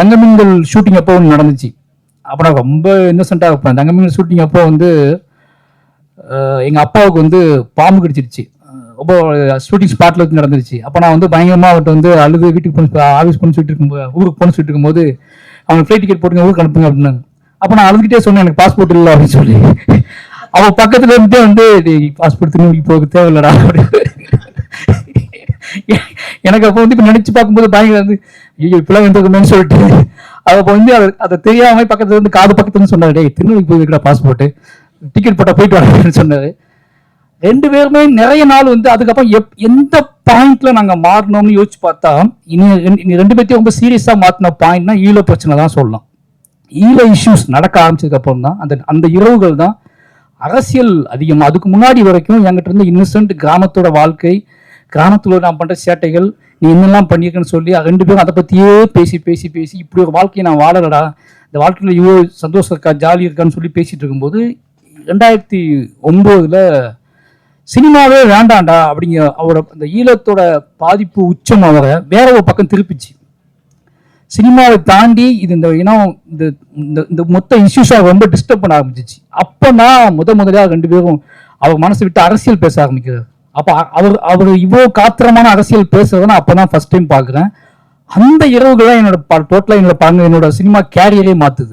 தங்கமீன்கள் shooting அப்போ ஒன்று நடந்துச்சு. அப்போ நான் ரொம்ப இன்னசென்ட்டாக இருப்பேன். தங்கமீன்கள் ஷூட்டிங் அப்போ வந்து எங்கள் அப்பாவுக்கு வந்து பாம்பு கடிச்சிருச்சு. ரொம்ப ஷூட்டிங் ஸ்பாட்டில் வச்சு நடந்துருச்சு. அப்போ நான் வந்து பயங்கரமாக அவர்கிட்ட வந்து அழுது வீட்டுக்கு போன ஆஃபீஸ் போன சொல்லிட்டு இருக்கும்போது ஊருக்கு போன சொல்லிட்டு இருக்கும்போது அவங்க ஃப்ளைட் டிக்கெட் போட்டுங்க ஊருக்கு அனுப்புங்க அப்படின்னாங்க. அப்போ நான் அழுதுகிட்டே சொன்னேன் எனக்கு பாஸ்போர்ட் இல்லை அப்படின்னு சொல்லி. அவன் பக்கத்துல இருந்தே வந்து பாஸ்போர்ட் திரும்பி போக தேவையில்லடா அப்படின்னு. எனக்கு அப்போ வந்து இப்போ நினச்சி பார்க்கும்போது பயங்கர வந்து ஐயோ இப்பெல்லாம் வந்துருக்குமேன்னு சொல்லிட்டு. அப்போ வந்து அதை அதை தெரியாம பக்கத்துல இருந்து காது பக்கத்துல இருந்து சொன்னாரு. டேய் திருநெல்வேலிக்கு போய் வைக்கடா பாஸ்போர்ட் டிக்கெட் போட்டா போயிட்டு வரேன்னு சொன்னாரு. ரெண்டு பேருமே நிறைய நாள் வந்து அதுக்கப்புறம் எப் எந்த பாயிண்ட்ல நாங்க மாறினோம்னு யோசிச்சு பார்த்தா இனி ரெண்டு- இனி ரெண்டு பேர்த்தையும் ரொம்ப சீரியஸா மாத்தின பாயிண்ட்னா ஈழ பிரச்சனை தான் சொல்லலாம். ஈழ இஷ்யூஸ் நடக்க ஆரம்பிச்சதுக்கு அப்புறம் தான் அந்த அந்த இரவுகள் தான் அரசியல் அதிகமாக அதுக்கு முன்னாடி வரைக்கும் என்கிட்ட இருந்து இன்னசென்ட் கிராமத்தோட வாழ்க்கை கிராமத்தில் நான் பண்ணுற சேட்டைகள் நீ என்னெல்லாம் பண்ணியிருக்கேன்னு சொல்லி ரெண்டு பேரும் அதை பற்றியே பேசி பேசி பேசி இப்படி ஒரு வாழ்க்கையை நான் வாழலடா. இந்த வாழ்க்கையில் இவ்வளோ சந்தோஷம் இருக்கா ஜாலி இருக்கான்னு சொல்லி பேசிகிட்டு இருக்கும்போது ரெண்டாயிரத்தி ஒம்போதில் சினிமாவே வேண்டாம்டா அப்படிங்கிற அவரோட அந்த ஈழத்தோட பாதிப்பு உச்சம் அவரை வேற ஒரு பக்கம் திருப்பிச்சு. சினிமாவை தாண்டி இது இந்த இனம் இந்த இந்த- இந்த மொத்த இஷ்யூஸாக ரொம்ப டிஸ்டர்ப் பண்ண ஆரம்பிச்சிச்சு. அப்போ நான் முத முதலாக ரெண்டு பேரும் அவர் மனசை விட்டு அரசியல் பேச ஆரம்பிக்கிறார் அப்ப அவர் அவர் இவ்வளவு காத்திரமான அரசியல் பேசுறத நான் அப்பதான் ஃபர்ஸ்ட் டைம் பாக்குறேன் அந்த இரவுகள் தான் என்னோட டோட்டலா என்னோட பங்கு என்னோட சினிமா கேரியரே மாத்துது.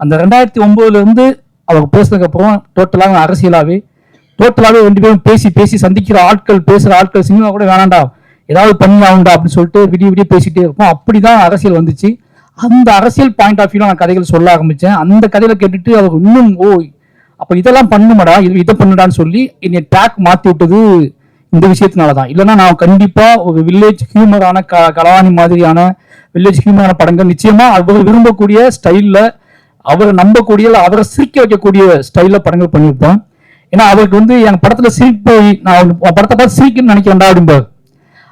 அந்த ரெண்டாயிரத்தி ஒன்பதுல இருந்து அவர் பேசுனதுக்கு அப்புறம் டோட்டலாக அரசியலாவே டோட்டலாவே ரெண்டு பேரும் பேசி பேசி சந்திக்கிற ஆட்கள் பேசுற ஆட்கள் சினிமா கூட வேணாண்டா ஏதாவது பண்ணி ஆகுண்டா அப்படின்னு சொல்லிட்டு விடிய விடிய பேசிட்டே இருப்போம். அப்படிதான் அரசியல் வந்துச்சு. அந்த அரசியல் பாயிண்ட் ஆஃப் வியூல நான் கதைகள் சொல்ல ஆரம்பிச்சேன். அந்த கதையில கேட்டுட்டு அவர் இன்னும் ஓ அப்ப இதெல்லாம் பண்ணுமாடா இது இதை பண்ணுடான்னு சொல்லி என்னை டேக் மாத்தி விட்டது இந்த விஷயத்தினால தான் இல்லைன்னா நான் கண்டிப்பா ஒரு வில்லேஜ் ஹியூமரான க கலவாணி மாதிரியான வில்லேஜ் ஹியூமரான படங்கள் நிச்சயமா அவர் விரும்பக்கூடிய ஸ்டைல்ல அவரை நம்பக்கூடிய இல்லை அவரை சிரிக்க வைக்கக்கூடிய ஸ்டைல்ல படங்கள் பண்ணியிருப்பேன் ஏன்னா அவருக்கு வந்து என் படத்துல சிரிப்பு நான் படத்தை பார்த்து சிரிக்கணும்னு நினைக்கிறேன்டா அப்படிம்பார்.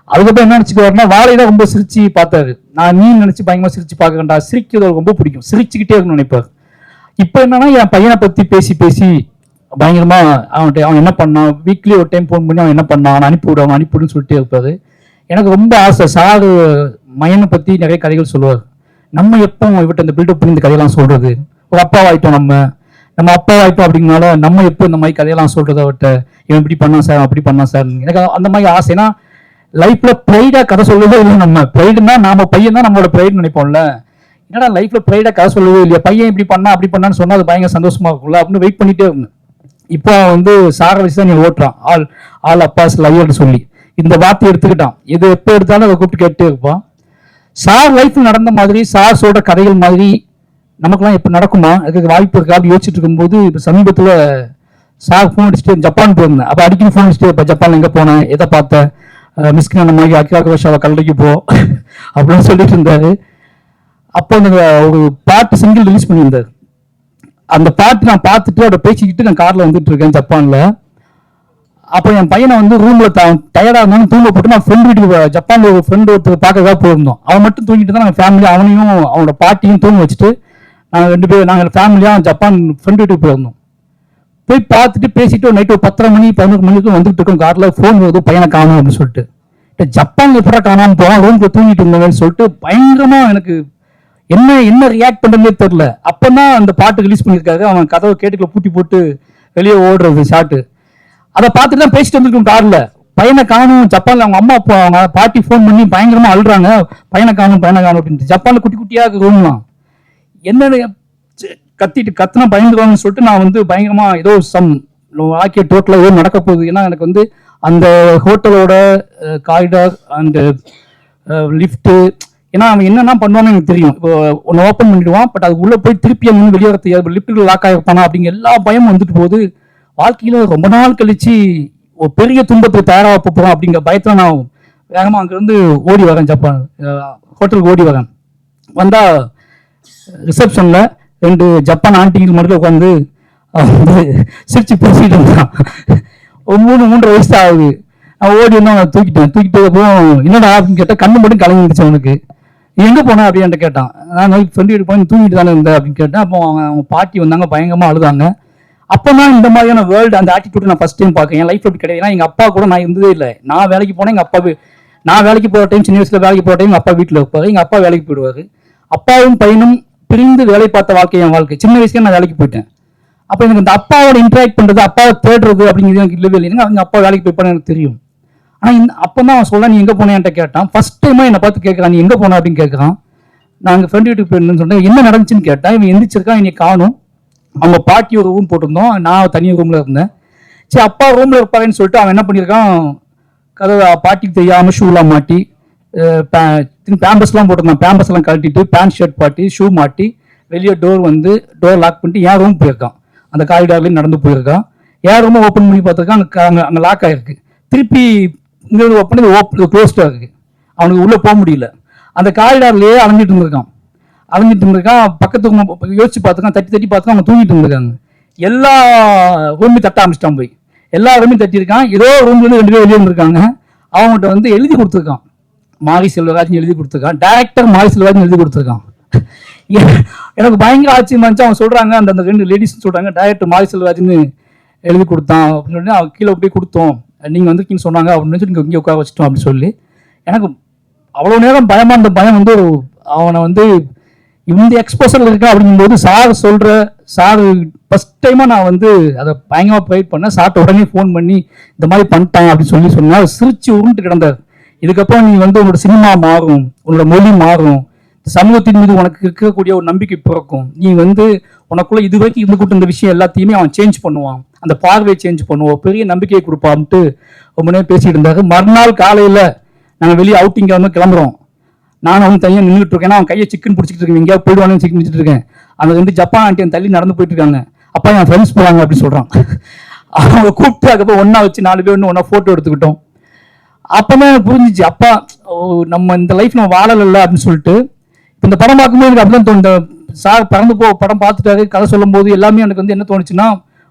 அதுக்கப்புறம் என்ன நினைச்சுக்குவாருன்னா வாழையில ரொம்ப சிரிச்சு பார்த்தாரு. நான் நீ நினைச்சு பயங்கரமா சிரிச்சு பார்க்கறேன்டா. சிரிக்கிறது ரொம்ப பிடிக்கும். சிரிச்சுக்கிட்டே இருக்கணும்னு நினைப்பார். இப்போ என்னன்னா என் பையனை பத்தி பேசி பேசி பயங்கரமா அவன்கிட்ட அவன் என்ன பண்ணான்? வீக்லி ஒரு டைம் ஃபோன் பண்ணி அவன் என்ன பண்ணான்? அவன் அனுப்பி விடு அவன் அனுப்பி சொல்லிட்டே இருப்பாரு. எனக்கு ரொம்ப ஆசை. சாரு மயனை பற்றி நிறைய கதைகள் சொல்லுவார். நம்ம எப்போ இவட்ட இந்த பில்டப் பண்ணி இந்த கதையெல்லாம் சொல்றது? ஒரு அப்பாவாயிட்டோம் நம்ம. நம்ம அப்பாவாயிட்டோம் அப்படிங்கனால நம்ம எப்போ இந்த மாதிரி கதையெல்லாம் சொல்றது அவர்கிட்ட? இவன் இப்படி பண்ணான் சார் அப்படி பண்ணான் சார். எனக்கு அந்த மாதிரி ஆசைனா லைஃப்ல ப்ரைடா கதை சொல்லவே இல்லை நம்ம. ப்ரைடுனா நாம பையன் தான் நம்மளோட ப்ரைடு நினைப்போம்ல. என்னடா லைஃப்ல ப்ரைடா கதை சொல்லவே இல்லையா? பையன் இப்படி பண்ணா அப்படி பண்ணான்னு சொன்னா அது பயங்கர சந்தோஷமா இருக்கும்ல? அப்படின்னு வெயிட் பண்ணிட்டே இருக்கணும் இப்போ அவன் வந்து சாரை வச்சு தான் நீ ஓட்டுறான். ஆல் ஆல் அப்பாஸ் லையர்னு சொல்லி. இந்த வார்த்தை எடுத்துக்கிட்டான். எது எப்போ எடுத்தாலும் அதை கூப்பிட்டு கேட்டே இருப்பான் சார் லைஃப்பில் நடந்த மாதிரி சார் சொல்ற கதைகள் மாதிரி நமக்கெல்லாம் இப்போ நடக்குமா? அதுக்கு வாய்ப்பு இருக்கா? யோசிச்சுட்டு இருக்கும்போது இப்போ சமீபத்தில் சார் ஃபோன் அடிச்சுட்டு ஜப்பான் போயிருந்தேன். அப்போ அடிக்கடி ஃபோன் அடிச்சுட்டு இப்போ ஜப்பான் எங்கே போனேன்? எதை பார்த்தேன் மிஸ்கின் அந்த மாதிரி அக்கிராக வருஷாவை கல்லறைக்கு போ. அப்படின்னு சொல்லிட்டு இருந்தாரு. அப்போ ஒரு பாட்டு சிங்கிள் ரிலீஸ் பண்ணியிருந்தாரு. அந்த பாட்டு நான் பார்த்துட்டு அவட பேசிக்கிட்டு நான் கார்ல வந்துட்டு இருக்கேன் ஜப்பான்ல. அப்போ என் பையனை வந்து ரூம்ல டயர்டா இருந்தாலும் தூங்க போட்டு நான் ஃப்ரெண்ட் வீட்டுக்கு போ- ஜப்பான்ல ஒரு ஃப்ரெண்ட் ஒருத்தர் பார்க்கறதா போயிருந்தோம். அவன் மட்டும் தூங்கிட்டு தான் நாங்கள் ஃபேமிலி அவனையும் அவனோட பாட்டியும் தூங்க வச்சுட்டு நாங்கள் ரெண்டு பேரும் நாங்கள் ஃபேமிலியா ஜப்பான் ஃப்ரெண்ட் வீட்டுக்கு போயிருந்தோம். போய் பார்த்துட்டு பேசிட்டு நைட்டு ஒரு பத்தரை மணி பதினொரு மணிக்கு வந்துட்டு இருக்கோம் கார்ல. ஃபோன் வருது பையனை காணும் அப்படின்னு சொல்லிட்டு ஜப்பான் எப்படா காணாமல் போவான் ரூம்ல தூங்கிட்டு இருந்தவன்னு சொல்லிட்டு பயங்கரமா எனக்கு என்ன என்ன ரியாக்ட் பண்றதுனே தெரியல. அப்பதான் அந்த பாட்டு ரிலீஸ் பண்ணியிருக்காரு. அவன் கதவை கேட்டுக்குள்ள பூட்டி போட்டு வெளியே ஓடுறது ஷாட்டு அதை பார்த்துட்டு தான் பேசிட்டு வந்துருக்கோம் கார்ல பையனை காணும் ஜப்பான்ல அவங்க அம்மா அப்பா அவங்க பாட்டி ஃபோன் பண்ணி பயங்கரமா அழுறாங்க. பையனை காணும் பையனை காணும் அப்படின்ட்டு. ஜப்பான்ல குட்டி குட்டியா ரூம்லாம் என்னன்னு கத்திட்டு கத்தினா பயந்துருவாங்கன்னு சொல்லிட்டு நான் வந்து பயங்கரமா ஏதோ சம் ஆக்கிய டோட்டலா ஏதோ நடக்க போகுது. ஏன்னா எனக்கு வந்து அந்த ஹோட்டலோட காரிடார் அண்டு லிஃப்ட்டு ஏன்னா அவன் என்னென்ன பண்ணுவான்னு எனக்கு தெரியும். இப்போ ஒன்று ஓப்பன் பண்ணிடுவான் பட் அது போய் திருப்பி அவன் வெளியே வர தெரியாது லிஃப்ட்டில் லாக் ஆகிருப்பானா அப்படிங்கிற எல்லா பயமும் வந்துட்டு போகுது. வாழ்க்கையில் ரொம்ப நாள் கழிச்சு ஒரு பெரிய துன்பத்துக்கு தயாராக போகிறோம் அப்படிங்கிற பயத்தில் நான் வேகமாக அங்கேருந்து ஓடி வரேன் ஜப்பான். ஹோட்டலுக்கு ஓடி வரேன். வந்தால் ரிசப்ஷனில் ரெண்டு ஜப்பான் ஆண்டிகள் மட்டும் உட்காந்து வந்து சிரிச்சு பேசிட்டு இருந்தான். ஒரு மூணு மூன்று வயசு ஆகுது. நான் ஓடி வந்து அவனை தூக்கிட்டேன். தூக்கிட்டு அப்புறம் என்னடா அப்படின்னு கேட்டால் கண்ணு மட்டும் கலங்கிடுச்சு அவனுக்கு. எங்க போன? அப்படின்னு கேட்டான். நான் நோய் சொல்லிட்டு போய் தூங்கிட்டு தானே இருந்தேன் அப்படின்னு கேட்டேன். அப்போ அவங்க அவங்க பாட்டி வந்தாங்க பயங்கரமா அழுதாங்க. அப்பதான் இந்த மாதிரியான வேர்ல்டு அந்த ஆட்டிடியூட் நான் ஃபர்ஸ்ட் டைம் பார்க்கேன். என் லைஃப்ல அப்படி கிடையாது. ஏன்னா எங்க அப்பா கூட நான் இருந்ததே இல்லை. நான் வேலைக்கு போனேன் எங்க அப்பா நான் வேலைக்கு போற டைம் சின்ன வயசுல வேலைக்கு போற டைம் அப்பா வீட்டில் இருப்பாரு. எங்க அப்பா வேலைக்கு போயிடுவாரு. அப்பாவும் பையனும் பிரிந்து வேலை பார்த்த வாழ்க்கை என் வாழ்க்கை. சின்ன வயசுல நான் வேலைக்கு போயிட்டேன். அப்போ எனக்கு இந்த அப்பாவோட இன்ட்ராக்ட் பண்றது அப்பாவை தேடுறது அப்படிங்கிறது எனக்கு இல்லவே இல்லை அவங்க அப்பா வேலைக்கு போய்ப்பான்னு எனக்கு தெரியும். ஆனால் இந்த அப்பதான் அவன் சொல்ல நீ எங்கே போனேன்ட்ட கேட்டான். ஃபர்ஸ்ட் டைமாக என்னை பார்த்து கேட்கறான் நீ எங்கே போன? அப்படின்னு கேட்குறான். நான் ஃப்ரெண்ட் வீட்டுக்கு போயிருந்தேன்னு சொன்னேன் என்ன நடந்துச்சுன்னு கேட்டேன் இவன் எந்திரிச்சிருக்கான் இன்னைக்கு காணும். அவங்க பாட்டி ஒரு ரூம் போட்டிருந்தோம் நான் தனி ரூமில் இருந்தேன். சரி அப்பா ரூமில் இருப்பாருன்னு சொல்லிட்டு அவன் என்ன பண்ணியிருக்கான்? கதவை பாட்டிக்கு தெரியாமல் ஷூலாம் மாட்டி பேம்பஸ்லாம் போட்டிருந்தான். பேம்பஸ்லாம் கழட்டிட்டு பேண்ட் ஷர்ட் பாட்டி ஷூ மாட்டி வெளியே டோர் வந்து டோர் லாக் பண்ணிட்டு என் ரூம் போயிருக்கான். அந்த காரிடார்லேயும் நடந்து போயிருக்கான். என் ரூமை ஓப்பன் பண்ணி பார்த்துருக்கான் அங்கே அங்கே லாக் ஆகிருக்கு திருப்பி இங்கே ஓப்பன் பண்ணி ஓப்பன் க்ளோஸ்டாக அவனுக்கு உள்ளே போக முடியல. அந்த காரிடார்லேயே அலைஞ்சிட்டு இருந்திருக்கான். அலைஞ்சிட்டு இருந்திருக்கான் பக்கத்துக்கு யோசிச்சு பார்த்துருக்கான் தட்டி தட்டி பார்த்துக்கான் அவங்க தூங்கிட்டு இருந்திருக்காங்க. எல்லா ரூமையும் தட்ட ஆரம்பிச்சிட்டான் போய். எல்லா ரூமையும் தட்டியிருக்கான் ஏதோ ரூம்லேருந்து ரெண்டு பேர் வெளியே இருந்திருக்காங்க அவங்ககிட்ட வந்து எழுதி கொடுத்துருக்கான். மாரி செல்வராஜன் எழுதி கொடுத்துருக்கான். டேரக்டர் மாரி செல்வராஜன் எழுதி கொடுத்துருக்கான். எனக்கு பயங்கர ஆச்சரியமா இருந்துச்சு. அவங்க சொல்கிறாங்க அந்த அந்த ரெண்டு லேடிஸ் சொல்கிறாங்க டேரக்டர் மாரி செல்வராஜன் எழுதி கொடுத்தான். அப்படின்னு சொல்லி அவன் கீழே போய் கொடுத்தோம். நீங்கள் வந்து சொன்னாங்க அப்படின்னு சொல்லி இங்கே உட்கார வச்சிட்டோம் அப்படின்னு சொல்லி. எனக்கு அவ்வளோ நேரம் பயமாக இருந்த பயம் வந்து அவனை வந்து இந்த எக்ஸ்போசரில் இருக்கா அப்படிங்கும்போது சார் சொல்கிற சார் ஃபஸ்ட் டைமாக நான் வந்து அதை பயங்கரமாக ப்ரைட் பண்ணேன். சார்ட்ட உடனே ஃபோன் பண்ணி இந்த மாதிரி பண்ணிட்டேன் அப்படின்னு சொல்லி சொன்னால் சிரிச்சு உருண்டு கிடந்தார். இதுக்கப்புறம் நீ வந்து உன்னோட சினிமா மாறும் உன்னோட மொழி மாறும். சமூகத்தின் மீது உனக்கு இருக்கக்கூடிய ஒரு நம்பிக்கை பிறக்கும். நீ வந்து உனக்குள்ள இது வரைக்கும் இருந்துகிட்டு இந்த விஷயம் எல்லாத்தையுமே அவன் சேஞ்ச் பண்ணுவான். அந்த பார்வையை சேஞ்ச் பண்ணுவோம் பெரிய நம்பிக்கையை கொடுப்பான்ட்டு ரொம்ப நேரம் பேசிட்டு இருந்தாரு. மறுநாள் காலையில நாங்கள் வெளியே அவுட்டிங்க வந்து கிளம்புறோம். நானும் அவன் தனியாக நின்றுட்டு இருக்கேன். அவன் கையை சிக்கன் பிடிச்சிட்டு இருக்கேன். எங்கேயாவது போயிடுவானு சிக்கன் பிடிச்சிட்டு இருக்கேன். அந்த ரெண்டு ஜப்பான் ஆண்டி என் தள்ளி நடந்து போயிட்டு இருக்காங்க. அப்பா என் ஃப்ரெண்ட்ஸ் போறாங்க அப்படின்னு சொல்றான் அவங்க கூப்பிட்டு அதுக்கப்புறம் ஒன்றா வச்சு நாலு பேர் ஒன்றா ஃபோட்டோ எடுத்துக்கிட்டோம். அப்பதான் எனக்கு புரிஞ்சிச்சு. அப்பா ஓ, நம்ம இந்த லைஃப் நம்ம வாழல அப்படின்னு சொல்லிட்டு இந்த படம் பார்க்கும்போது எனக்கு அப்படிதான் தோணுது. சார் பறந்து போ படம் பார்த்துட்டாரு கதை சொல்லும் போது எல்லாமே எனக்கு வந்து என்ன தோணுச்சுன்னா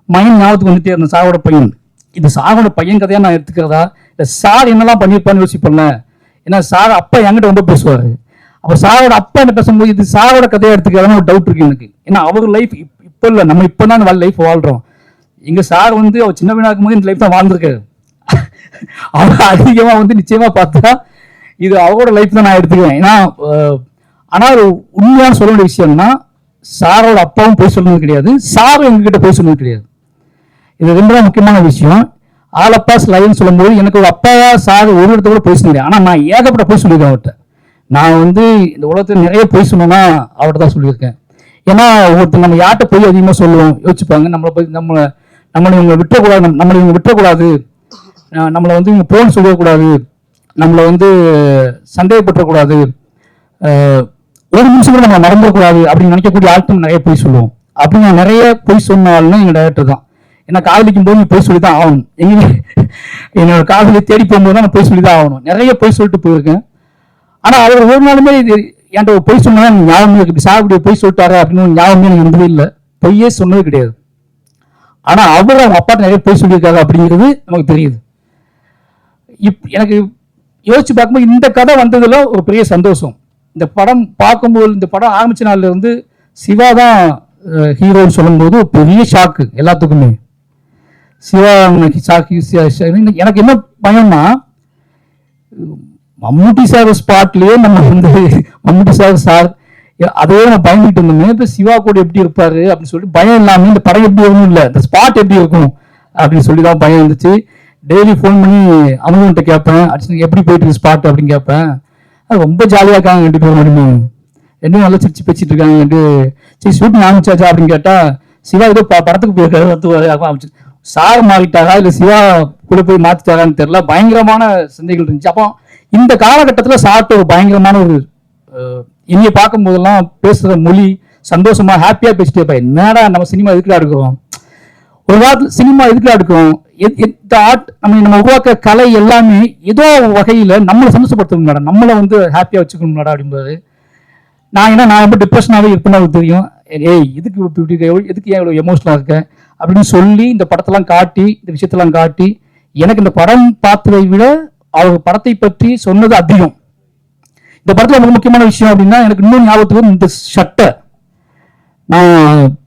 மயன் ஞாபகத்துக்கு வந்துட்டே இருந்தேன் சாரோட பையன். இது சாரோட பையன் கதையா நான் எடுத்துக்கிறதா? இல்லை சார் என்னெல்லாம் பண்ணியிருப்பான்னு யோசிப்பேன்ல ஏன்னா சார் அப்பா என்கிட்ட ரொம்ப பேசுவார். அப்போ சாரோட அப்பா என்ன பேசும்போது இது சாரோட கதையாக எடுத்துக்கிறதான ஒரு டவுட் இருக்கு எனக்கு. ஏன்னா அவர் லைஃப் இப்போ இல்லை நம்ம இப்போ தான் லைஃப் வாழ்கிறோம் எங்கள் சார் வந்து அவர் சின்ன பையனாக இருக்கும்போது இந்த லைஃப் தான் வாழ்ந்துருக்காரு. அவர் அதிகமாக வந்து நிச்சயமாக பார்த்தா இது அவரோட லைஃப் தான் நான் எடுத்துக்குவேன் ஏன்னா ஆனால் ஒரு உண்மையான சொல்ல வேண்டிய விஷயம்னா சாரோட அப்பாவும் போய் சொன்னது கிடையாது. சாரும் எங்ககிட்ட போய் சொன்னது கிடையாது. இது ரெண்டு தான் முக்கியமான விஷயம். ஆலப்பாஸ் லைன் சொல்லும்போது எனக்கு ஒரு அப்பாவா சார் ஒரு இடத்த கூட போய் சொன்னேன் ஆனால் நான் ஏகப்பட்ட போய் சொல்லியிருக்கேன் அவர்கிட்ட. நான் வந்து இந்த உலகத்தில் நிறைய போய் சொன்னேன்னா அவர்கிட்ட தான் சொல்லியிருக்கேன். ஏன்னா ஒருத்தர் நம்ம யார்கிட்ட போய் அதிகமாக சொல்லுவோம் யோசிச்சுப்பாங்க நம்மளை போய் நம்ம நம்மளை இவங்க விட்டக்கூடாது நம்மளை இவங்க விட்டுறக்கூடாது. நம்மளை வந்து இவங்க போன் சொல்லக்கூடாது. நம்மளை வந்து சந்தேகப்பட்டுறக்கூடாது. ஒரு நிமிஷம் கூட நம்ம மறந்துடக்கூடாது அப்படின்னு நினைக்கக்கூடிய ஆட்கள் நிறைய போய் சொல்லுவோம். அப்படி நான் நிறைய போய் சொன்னாலும் எங்க டேரக்டர் தான். ஏன்னா காதலிக்கும் போது நீ போய் சொல்லி தான் ஆகணும். எங்க என்னோட காதலி தேடி போகும்போது தான் நான் போய் சொல்லி தான் ஆகணும். நிறைய போய் சொல்லிட்டு போயிருக்கேன். ஆனா அவர் ஒரு நாளுமே இது என்கிட்ட பொய் சொன்னா ஞாபகம் இருக்கு சார் பொய் சொல்லிட்டாரு அப்படின்னு ஞாபகமே எனக்கு இருந்ததே இல்லை. பொய்யே சொன்னது கிடையாது. ஆனா அவர் அவங்க அப்பா நிறைய பொய் சொல்லியிருக்காரு அப்படிங்கிறது நமக்கு தெரியுது. இப் எனக்கு யோசிச்சு பார்க்கும்போது இந்த கதை வந்ததுல ஒரு பெரிய சந்தோஷம். இந்த படம் பார்க்கும்போது இந்த படம் ஆரம்பிச்ச நாள்ல இருந்து சிவா தான் ஹீரோன்னு சொல்லும்போது பெரிய ஷாக்கு எல்லாத்துக்குமே. சிவா ஷாக்கு எனக்கு என்ன பயம்னா மம்முட்டி சார் ஸ்பாட்லயே நம்ம வந்து மம்முட்டி சார் சார் அதே நம்ம பயந்துட்டு இருந்தோமே இப்ப சிவா கூட எப்படி இருப்பாரு அப்படின்னு சொல்லிட்டு பயம் இல்லாம இந்த படம் எப்படி ஒன்றும் இல்லை இந்த ஸ்பாட் எப்படி இருக்கும் அப்படின்னு சொல்லி தான் பயம் இருந்துச்சு. டெய்லி ஃபோன் பண்ணி அனுபவன்ட்ட கேட்பேன் அடிச்சு எப்படி போயிட்டு இருக்கு ஸ்பாட் அப்படின்னு கேட்பேன். ரொம்ப ஜாலியாக இருக்காங்க ரெண்டு பேரும் ரெண்டுமே ரெண்டும் நல்லா சிரிச்சு பேசிட்டு இருக்காங்க ரெண்டு. சரி ஷூட்டிங் ஆரம்பிச்சாச்சா அப்படின்னு கேட்டா சிவா ஏதோ ப- படத்துக்கு போயிருக்காரு வந்து ஆரம்பிச்சு சார் மாறிட்டாரா? இல்ல சிவா கூட போய் மாத்திட்டாரான்னு தெரியல. பயங்கரமான சந்தைகள் இருந்துச்சு. அப்போ இந்த காலகட்டத்தில் சார்ட்ட ஒரு பயங்கரமான ஒரு இனியை பார்க்கும் போதெல்லாம் பேசுகிற மொழி சந்தோஷமா ஹாப்பியாக பேசிட்டே இருப்பா. என்னடா நம்ம சினிமா எதுக்குடா இருக்கிறோம் ஒரு காலத்தில் சினிமா எதுக்குடா எடுக்கிறோம்? எத்- இந்த ஆர்ட் நம்ம நம்ம உருவாக்க கலை எல்லாமே ஏதோ வகையில் நம்மளை சந்தோஷப்படுத்தணும் மேடம். நம்மளை வந்து ஹாப்பியாக வச்சுக்கணும் மேடம் அப்படின்றது நான் என்ன நான் ரொம்ப டிப்ரெஷனாகவே இருப்பேன்னு தெரியும். ஏய் இதுக்கு இப்படி இப்படி எதுக்கு ஏன் இவ்வளோ எமோஷனலாக இருக்கேன் அப்படின்னு சொல்லி இந்த படத்தெல்லாம் காட்டி இந்த விஷயத்தெல்லாம் காட்டி எனக்கு இந்த படம் பார்த்ததை விட அவங்க படத்தை பற்றி சொன்னது அதிகம். இந்த படத்தில் ரொம்ப முக்கியமான விஷயம் அப்படின்னா எனக்கு இன்னும் ஞாபகத்துக்கு இந்த ஷட்டை நான்